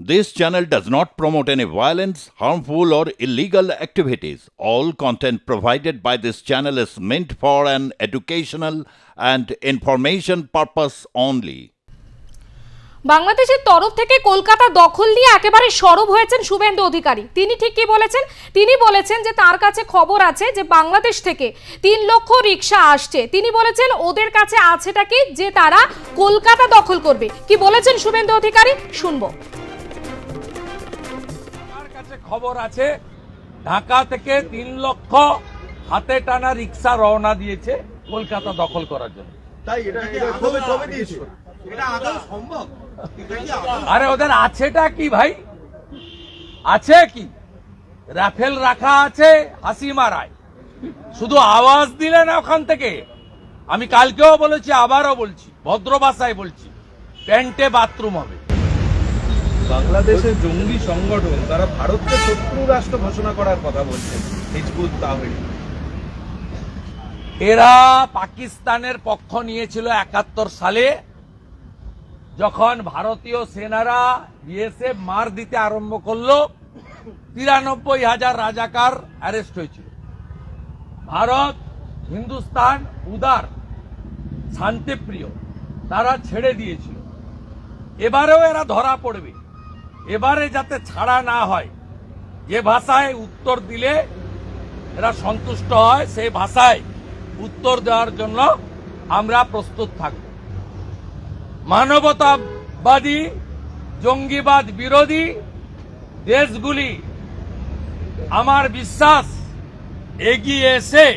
This channel does not promote any violence, harmful, or illegal activities. All content provided by this channel is meant for an educational and information purpose only. বাংলাদেশের তরফ থেকে কলকাতা দখল নিয়ে একেবারে সরব হয়েছেন শুভেন্দু অধিকারী তিনি ঠিক কি বলেছেন তিনি বলেছেন যে তার কাছে খবর আছে যে বাংলাদেশ থেকে তিন লক্ষ রিক্সা আসছে তিনি বলেছেন ওদের কাছে আছেটা কি যে তারা কলকাতা দখল করবে কি বলেছেন শুভেন্দু অধিকারী শুনব খবর আছে ঢাকা থেকে তিন লক্ষ হাতে টানা রিক্সা রওনা দিয়েছে কলকাতা দখল করার জন্য। তাই এটা এটা কবে কবে দিয়েছে। এটা আদৌ সম্ভব? এটা কি আদৌ আরে ওদের আছেটা কি ভাই? আছে কি? রাফেল রাখা আছে হাসি মারায়। শুধু আওয়াজ দিলে না ওখান থেকে। আমি কালকেও বলেছি আবারও বলছি ভদ্র ভাষায় বলছি প্যান্টে বাথরুম হবে। বাংলাদেশের জঙ্গি সংগঠন তারা ভারতকে শত্রু রাষ্ট্র ঘোষণা করার কথা বলছে, হিজবুত তাহরির এরা পাকিস্তানের পক্ষ নিয়েছিল একাত্তর সালে, যখন ভারতীয় সেনারা বিএসএফ মার দিতে আরম্ভ করল, তিরানব্বই হাজার রাজাকার অ্যারেস্ট হয়েছিল। ভারত, হিন্দুস্তান, উদার, শান্তিপ্রিয়, তারা ছেড়ে দিয়েছিল। এবারেও এরা ধরা পড়বে। এবারে যাতে ছাড়া না হয়, যে ভাষায় উত্তর দিলে এরা সন্তুষ্ট হয়, সেই ভাষায় উত্তর দেওয়ার জন্য আমরা প্রস্তুত থাকব। মানবতাবাদী, জঙ্গিবাদ বিরোধী দেশগুলি, আমার বিশ্বাস, এগিয়ে এসে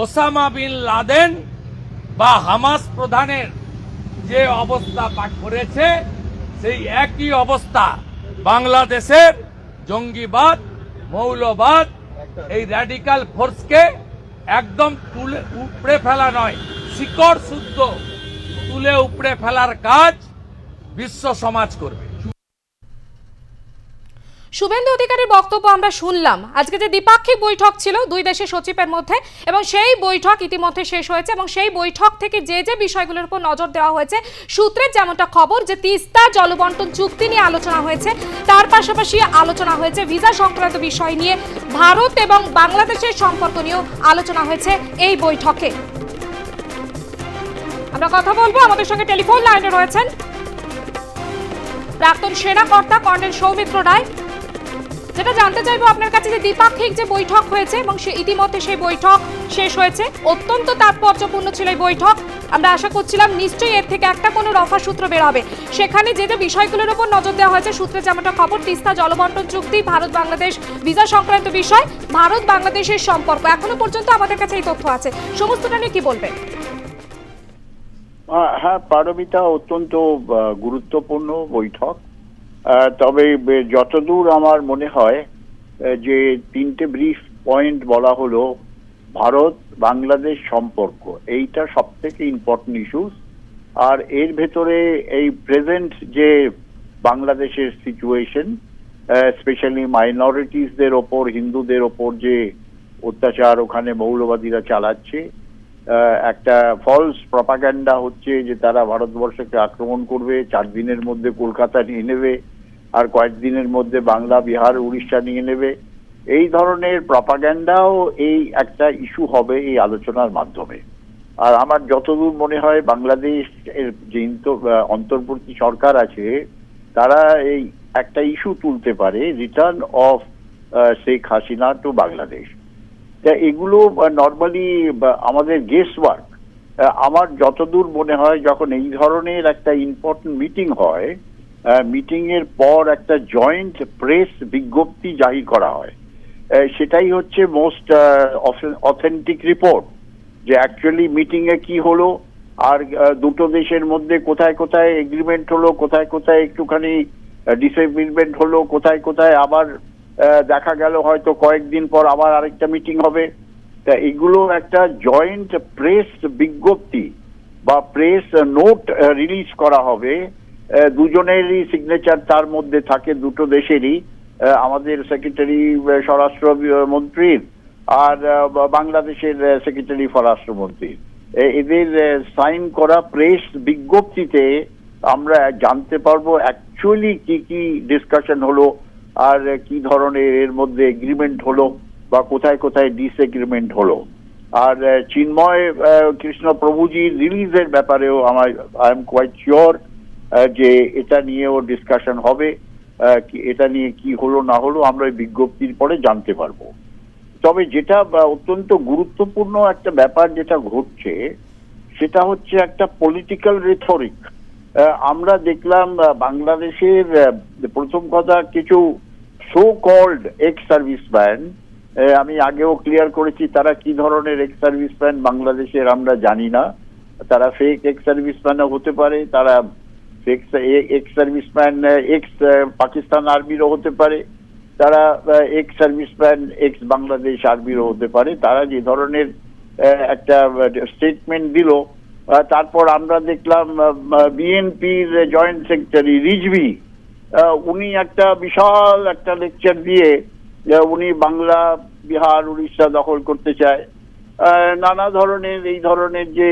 ওসামা বিন লাদেন বা হামাস প্রধানের যে অবস্থা পাঠ করেছে সেই একই অবস্থা। বাংলাদেশের জঙ্গিবাদ, মৌলবাদ, এই র্যাডিক্যাল ফোর্সকে একদম তুলে উপড়ে ফেলা নয়, শিকড় শুদ্ধ তুলে উপড়ে ফেলার কাজ বিশ্ব সমাজ করবে। শুভেন্দু অধিকারীর বক্তব্য আমরা শুনলাম। আজকে যে দ্বিপাক্ষিক বৈঠক ছিল দুই দেশের সচিবের মধ্যে, এবং সেই বৈঠক ইতিমধ্যে শেষ হয়েছে, এবং সেই বৈঠক থেকে যে যে বিষয়গুলোর উপর নজর দেওয়া হয়েছে, সূত্রের যেমনটা খবর যে তিস্তা জলবন্টন চুক্তি নিয়ে আলোচনা হয়েছে, তার পাশাপাশি আলোচনা হয়েছে ভিসা সংক্রান্ত বিষয় নিয়ে, ভারত এবং বাংলাদেশের সম্পর্ক নিয়েও আলোচনা হয়েছে এই বৈঠকে। আমরা কথা বলব, আমাদের সঙ্গে টেলিফোন লাইনে রয়েছেন প্রাক্তন সেনা কর্তা কর্নেল সৌমিত্র রায়। যেটা জানতে চাইব, আপনার কাছে যে দ্বিপাক্ষিক যে বৈঠক হয়েছে এবং সে ইতিমধ্যে সেই বৈঠক শেষ হয়েছে, অত্যন্ত তাৎপর্যপূর্ণ ছিল এই বৈঠক। আমরা আশা করছিলাম নিশ্চয়ই এর থেকে একটা কোনো রফা সূত্র বের হবে। সেখানে যে যে বিষয়গুলোর উপর নজর দেওয়া হয়েছে, সূত্রে যেমনটা খবর, তিস্তা জলবন্টন চুক্তি, ভারত বাংলাদেশ ভিসা সংক্রান্ত বিষয়, ভারত বাংলাদেশের সম্পর্ক। এখনও পর্যন্ত আমাদের কাছে এই তথ্য আছে। সমস্তটা নিয়ে কি বলবেন? হ্যাঁ পারমিতা, অত্যন্ত গুরুত্বপূর্ণ বৈঠক। তবে যতদূর আমার মনে হয় যে তিনটে ব্রিফ পয়েন্ট বলা হলো, ভারত, বাংলাদেশ সম্পর্ক, এইটা সব থেকে ইম্পর্টেন্ট ইস্যুস আর এর ভেতরে এই প্রেজেন্ট যে বাংলাদেশের সিচুয়েশন স্পেশালি মাইনরিটিসদের ওপর, হিন্দুদের ওপর যে অত্যাচার ওখানে মৌলবাদীরা চালাচ্ছে একটা ফলস প্রপাগান্ডা হচ্ছে যে তারা ভারতবর্ষকে আক্রমণ করবে, চার দিনের মধ্যে কলকাতা নিয়ে নেবে, আর কয়েকদিনের মধ্যে বাংলা, বিহার, উড়িষ্যা নিয়ে নেবে। এই ধরনের প্রপাগ্যান্ডাও এই একটা ইস্যু হবে এই আলোচনার মাধ্যমে। আর আমার যতদূর মনে হয়, বাংলাদেশ এর যে অন্তর্বর্তী সরকার আছে, তারা এই একটা ইস্যু তুলতে পারে return of Sheikh Hasina to Bangladesh তা এগুলো নর্মালি আমাদের গেস ওয়ার্ক আমার যতদূর মনে হয় যখন এই ধরনের একটা ইম্পর্টেন্ট মিটিং হয় মিটিং এর পর একটা জয়েন্ট প্রেস বিজ্ঞপ্তি জারি করা হয়। সেটাই হচ্ছে মোস্ট অথেন্টিক রিপোর্ট যে অ্যাকচুয়ালি মিটিং এ কি হলো, আর দুটো দেশের মধ্যে কোথায় কোথায় এগ্রিমেন্ট হলো, কোথায় কোথায় একটুখানি ডিসএগ্রিমেন্ট হলো, কোথায় কোথায় আবার দেখা গেল হয়তো কয়েকদিন পর আবার আরেকটা মিটিং হবে। তা এগুলো একটা জয়েন্ট প্রেস বিজ্ঞপ্তি বা প্রেস নোট রিলিজ করা হবে। দুজনেরই সিগনেচার তার মধ্যে থাকে, দুটো দেশেরই। আমাদের সেক্রেটারি স্বরাষ্ট্র মন্ত্রীর আর বাংলাদেশের সেক্রেটারি স্বরাষ্ট্রমন্ত্রীর এ- এদের সাইন করা প্রেস বিজ্ঞপ্তিতে আমরা জানতে পারব অ্যাকচুয়ালি কি কি ডিসকাশন হলো আর কি ধরনের এর মধ্যে এগ্রিমেন্ট হলো বা কোথায় কোথায় ডিসএগ্রিমেন্ট হলো। আর চিন্ময় কৃষ্ণ প্রভুজির রিলিজের ব্যাপারেও আমার আই এম কোয়াইট শিওর যে এটা নিয়েও ডিসকাশন হবে এটা নিয়ে কি হলো না হলো আমরা ওই বিজ্ঞপ্তির পরে জানতে পারব। তবে যেটা অত্যন্ত গুরুত্বপূর্ণ একটা ব্যাপার যেটা ঘটছে, সেটা হচ্ছে একটা পলিটিক্যাল রেথরিক আমরা দেখলাম বাংলাদেশের প্রথম কথা কিছু so called ex service serviceman আমি আগেও ক্লিয়ার করেছি তারা কি ধরনের এক্স সার্ভিস সার্ভিসম্যান বাংলাদেশের আমরা জানি না। তারা ফেক এক্স সার্ভিস সার্ভিসম্যানও হতে পারে, তারা ex service serviceman ex Pakistan আর্মিরও হতে পারে, তারা ex service serviceman ex Bangladesh আর্মিরও হতে পারে। তারা যে ধরনের একটা স্টেটমেন্ট দিল তারপর আমরা দেখলাম বিএনপির জয়েন্ট সেক্রেটারি রিজভি উনি একটা বিশাল একটা লেকচার দিয়ে উনি বাংলা, বিহার, উড়িষ্যা দখল করতে চায়। নানা ধরনের, এই ধরনের যে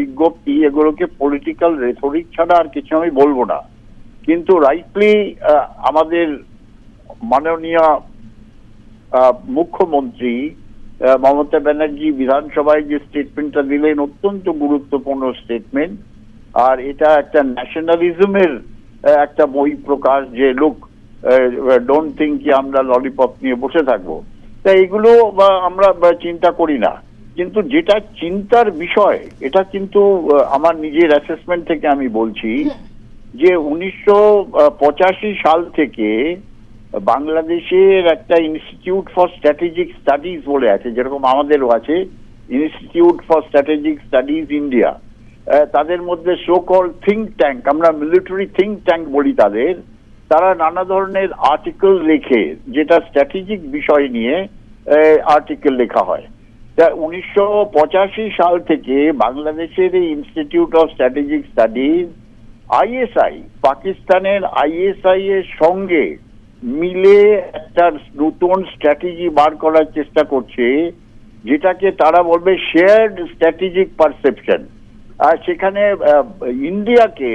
বিজ্ঞপ্তি, এগুলোকে পলিটিক্যাল রেথরিক ছাড়া আর কিছু আমি বলব না। কিন্তু রাইটলি আমাদের মাননীয় মুখ্যমন্ত্রী মমতা ব্যানার্জি বিধানসভায় যে স্টেটমেন্টটা দিলেন, অত্যন্ত গুরুত্বপূর্ণ স্টেটমেন্ট আর এটা একটা ন্যাশনালিজমের একটা বই প্রকাশ যে লোক ডোন্ট থিঙ্ক কি আমরা ললিপপ নিয়ে বসে থাকব। তা এগুলো আমরা চিন্তা করি না। কিন্তু যেটা চিন্তার বিষয়, এটা কিন্তু আমার নিজের অ্যাসেসমেন্ট থেকে আমি বলছি যে উনিশশো পঁচাশি সাল থেকে বাংলাদেশের একটা ইনস্টিটিউট ফর স্ট্র্যাটেজিক স্টাডিজ বলে আছে, যেরকম আমাদেরও আছে institute for strategic studies India তাদের মধ্যে সো কল থিঙ্ক ট্যাঙ্ক আমরা মিলিটারি থিঙ্ক ট্যাঙ্ক বলি তাদের, তারা নানা ধরনের আর্টিকেল লেখে, যেটা স্ট্র্যাটেজিক বিষয় নিয়ে আর্টিকেল লেখা হয়। তা উনিশশো পঁচাশি সাল থেকে বাংলাদেশের এই institute of strategic studies ISI পাকিস্তানের আইএসআই এর সঙ্গে মিলে একটা নতুন স্ট্র্যাটেজি বার করার চেষ্টা করছে, যেটাকে তারা বলবে শেয়ার্ড স্ট্র্যাটেজিক পারসেপশন সেখানে ইন্ডিয়াকে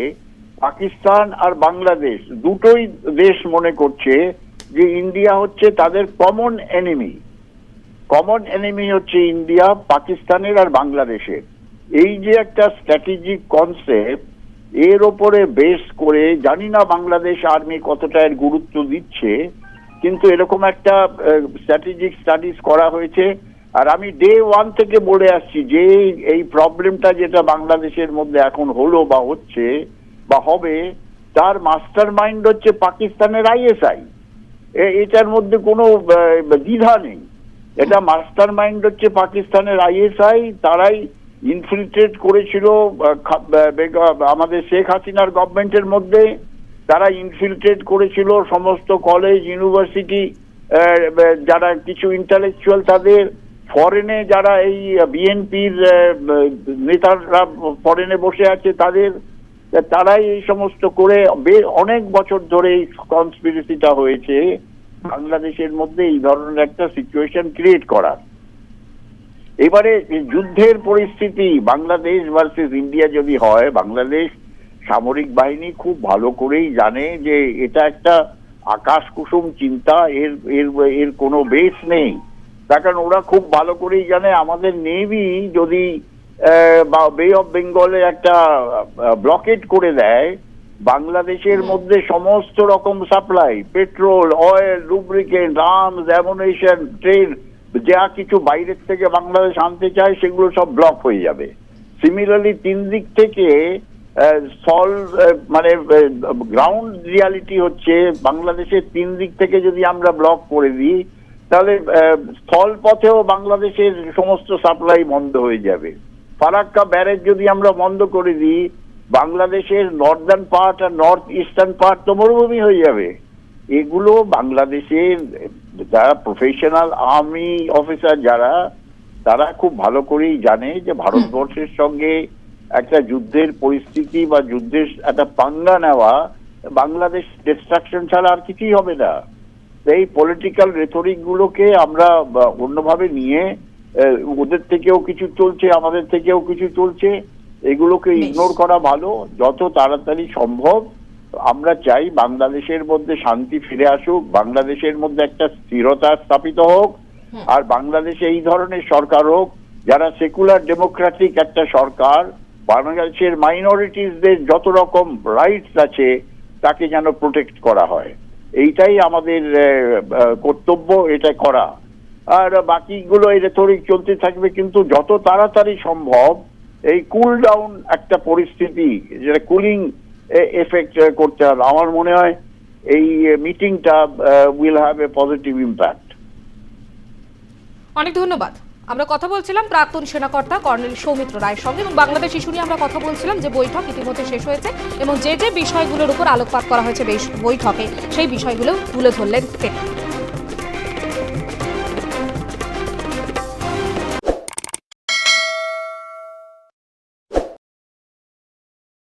পাকিস্তান আর বাংলাদেশ দুটোই দেশ মনে করছে যে ইন্ডিয়া হচ্ছে তাদের কমন এনিমি কমন এনিমি হচ্ছে ইন্ডিয়া, পাকিস্তানের আর বাংলাদেশের। এই যে একটা স্ট্র্যাটেজিক কনসেপ্ট এর ওপরে বেস করে জানি না বাংলাদেশ আর্মি কতটা এর গুরুত্ব দিচ্ছে, কিন্তু এরকম একটা স্ট্র্যাটেজিক স্টাডিজ করা হয়েছে। আর আমি ডে ওয়ান থেকে বলে আসছি যে এই প্রবলেমটা যেটা বাংলাদেশের মধ্যে এখন হলো বা হচ্ছে বা হবে, তার মাস্টার মাইন্ড হচ্ছে পাকিস্তানের আইএসআই এটার মধ্যে কোনো দ্বিধা নেই। এটা মাস্টার মাইন্ড হচ্ছে পাকিস্তানের আইএসআই তারাই ইনফিল্ট্রেট করেছিল আমাদের শেখ হাসিনার গভর্নমেন্টের মধ্যে। তারা ইনফিল্ট্রেট করেছিল সমস্ত কলেজ ইউনিভার্সিটি যারা কিছু ইন্টালেকচুয়াল তাদের ফরেনে যারা এই বিএনপির নেতারা ফরেনে বসে আছে, তাদের, তারাই এই সমস্ত করে অনেক বছর ধরে এই কনস্পিরেসিটা হয়েছে, বাংলাদেশের মধ্যে এই ধরনের একটা সিচুয়েশন ক্রিয়েট করার এবারে যুদ্ধের পরিস্থিতি, বাংলাদেশ ভার্সেস ইন্ডিয়া যদি হয়, বাংলাদেশ সামরিক বাহিনী খুব ভালো করেই জানে যে এটা একটা আকাশ কুসুম চিন্তা, এর এর এর কোনো বেস নেই। কারণ ওরা খুব ভালো করেই জানে। আমাদের নেভি যদি বে অফ বেঙ্গলে একটা ব্লকেট করে দেয় বাংলাদেশের মধ্যে সমস্ত রকম supply petrol oil lubricant arms ammunition train যা কিছু বাইরের থেকে বাংলাদেশ আনতে চায় সেগুলো সব ব্লক হয়ে যাবে। সিমিলারলি তিন দিক থেকে সল মানে গ্রাউন্ড রিয়ালিটি হচ্ছে বাংলাদেশের তিন দিক থেকে যদি আমরা ব্লক করে দিই তাহলে স্থল পথেও বাংলাদেশের সমস্ত সাপ্লাই বন্ধ হয়ে যাবে। ফারাক্কা ব্যারেজ যদি আমরা বন্ধ করে দিই, বাংলাদেশের নর্দার্ন পার্ট আর নর্থ ইস্টার্ন পার্ট তো মরুভূমি হয়ে যাবে। এগুলো বাংলাদেশের যারা প্রফেশনাল আর্মি অফিসার যারা, তারা খুব ভালো করেই জানে যে ভারতবর্ষের সঙ্গে একটা যুদ্ধের পরিস্থিতি বা যুদ্ধের একটা পাঙ্গা নেওয়া, বাংলাদেশ ডিস্ট্রাকশন ছাড়া আর কিছুই হবে না। এই পলিটিক্যাল রেথরিক গুলোকে আমরা অন্যভাবে নিয়ে ওদের থেকেও কিছু চলছে আমাদের থেকেও কিছু চলছে এগুলোকে ইগনোর করা ভালো যত তাড়াতাড়ি সম্ভব। আমরা চাই বাংলাদেশের মধ্যে শান্তি ফিরে আসুক বাংলাদেশের মধ্যে একটা স্থিরতা স্থাপিত হোক আর বাংলাদেশে এই ধরনের সরকার হোক যারা সেকুলার ডেমোক্রেটিক একটা সরকার বাংলাদেশের মাইনরিটিসদের যত রকম রাইটস আছে তাকে যেন প্রোটেক্ট করা হয়। এইটাই আমাদের কর্তব্য এটা করা। আর বাকিগুলো এটা তরিক চলতে থাকবে, কিন্তু যত তাড়াতাড়ি সম্ভব এই কুল ডাউন একটা পরিস্থিতি, যেটা কুলিং এফেক্ট করতে হবে। আমার মনে হয় এই মিটিংটা will have a positive impact অনেক ধন্যবাদ। আমরা কথা বলছিলাম প্রাক্তন সেনাকর্তা কর্নেল সৌমিত্র রায়ের সঙ্গে এবং বাংলাদেশ ইস্যু নিয়ে আমরা কথা বলছিলাম যে বৈঠক ইতিমধ্যে শেষ হয়েছে এবং যে যে বিষয়গুলোর উপর আলোকপাত করা হয়েছে বৈঠকে সেই বিষয়গুলো তুলে ধরলেন তিনি।